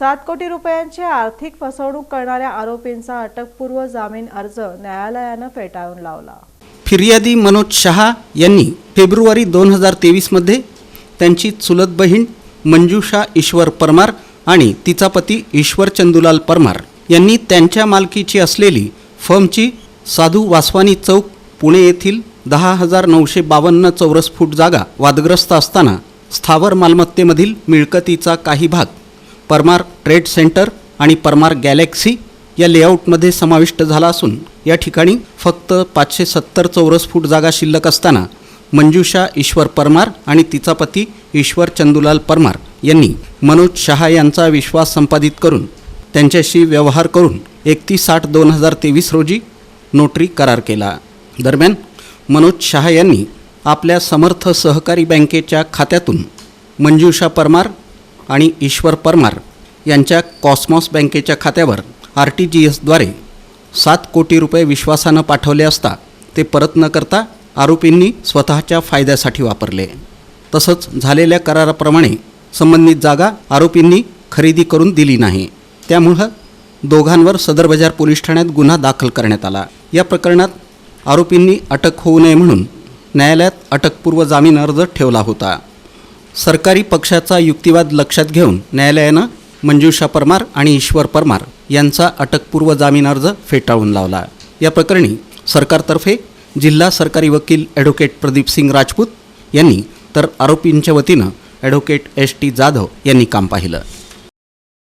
सात कोटी रुपयांची आर्थिक फसवणूक करणाऱ्या आरोपींचा अटकपूर्व जामीन अर्ज न्यायालयानं फेटाळून लावला. फिर्यादी मनोज शहा यांनी फेब्रुवारी दोन हजार तेवीसमध्ये त्यांची चुलत बहीण मंजुषा ईश्वर परमार आणि तिचा पती ईश्वर चंदुलाल परमार यांनी त्यांच्या मालकीची असलेली फर्मची साधू वासवानी चौक पुणे येथील दहा हजार नऊशे बावन्न चौरस फूट जागा वादग्रस्त असताना स्थावर मालमत्तेमधील मिळकतीचा काही भाग परमार ट्रेड सेंटर आणि परमार गॅलेक्सी या लेआउटमध्ये समाविष्ट झाला असून या ठिकाणी फक्त पाचशे सत्तर चौरस फूट जागा शिल्लक असताना मंजुषा ईश्वर परमार आणि तिचा पती ईश्वर चंदुलाल परमार यांनी मनोज शहा यांचा विश्वास संपादित करून त्यांच्याशी व्यवहार करून एकतीस आठ दोन हजार तेवीस रोजी नोटरी करार केला. दरम्यान मनोज शहा यांनी आपल्या समर्थ सहकारी बँकेच्या खात्यातून मंजुषा परमार आणि ईश्वर परमार यांच्या कॉस्मॉस बँकेच्या खात्यावर आर टी जी एसद्वारे सात कोटी रुपये विश्वासानं पाठवले असता ते परत न करता आरोपींनी स्वतःच्या फायद्यासाठी वापरले. तसंच झालेल्या कराराप्रमाणे संबंधित जागा आरोपींनी खरेदी करून दिली नाही. त्यामुळं दोघांवर सदर बाजार पोलीस ठाण्यात गुन्हा दाखल करण्यात आला. या प्रकरणात आरोपींनी अटक होऊ नये म्हणून न्यायालयात अटकपूर्व जामीन अर्ज ठेवला होता. सरकारी पक्षाचा युक्तिवाद लक्षात घेऊन न्यायालयानं मंजुषा परमार आणि ईश्वर परमार यांचा अटकपूर्व जामीन अर्ज फेटाळून लावला. या प्रकरणी सरकारतर्फे जिल्हा सरकारी वकील ॲडव्होकेट प्रदीप सिंग राजपूत यांनी तर आरोपींच्या वतीनं ॲडव्होकेट एस टी जाधव यांनी काम पाहिलं.